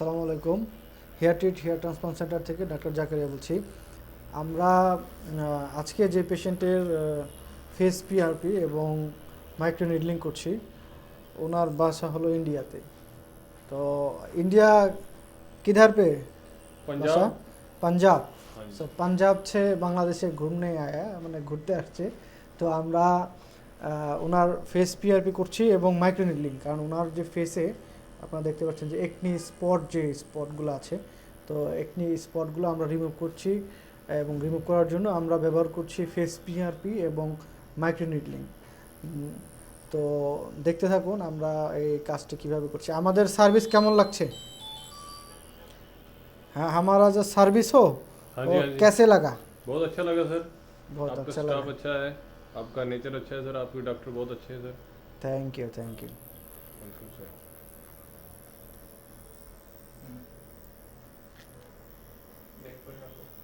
সালামু আলাইকুম। Hair treat hair transplant centre থেকে ডাক্তার জাকারিয়া বলছি। আমরা আজকে যে পেশেন্টের ফেস পিআরপি এবং মাইক্রো নিডলিং করছি ওনার বাসা হলো ইন্ডিয়াতে। তো ইন্ডিয়া কিধার पे পাঞ্জাব। সো পাঞ্জাব। ছে বাংলাদেশে ঘুরনে আয়া মানে ঘুরতে আসছে। তো আমরা ওনার ফেস পিআরপি করছি এবং মাইক্রো নিডলিং কারণ ওনার যে ফেসে আপনারা দেখতে পাচ্ছেন যে একনি স্পট যে স্পটগুলো আছে তো একনি স্পটগুলো আমরা রিমুভ করছি এবং রিমুভ করার জন্য আমরা ব্যবহার করছি ফেস পিআরপি এবং মাইক্রো নিডলিং তো দেখতে থাকুন আমরা এই কাজটা কিভাবে করছি আমাদের সার্ভিস কেমন লাগছে হ্যাঁ हमारा जो सर्विस हो हाँ वो जी हाँ जी कैसे लगा बहुत अच्छा लगा सर बहुत आपका अच्छा स्टाफ लगा अच्छा है आपका नेचर अच्छा है सर आपके डॉक्टर बहुत अच्छे हैं sir thank you thank you clear up.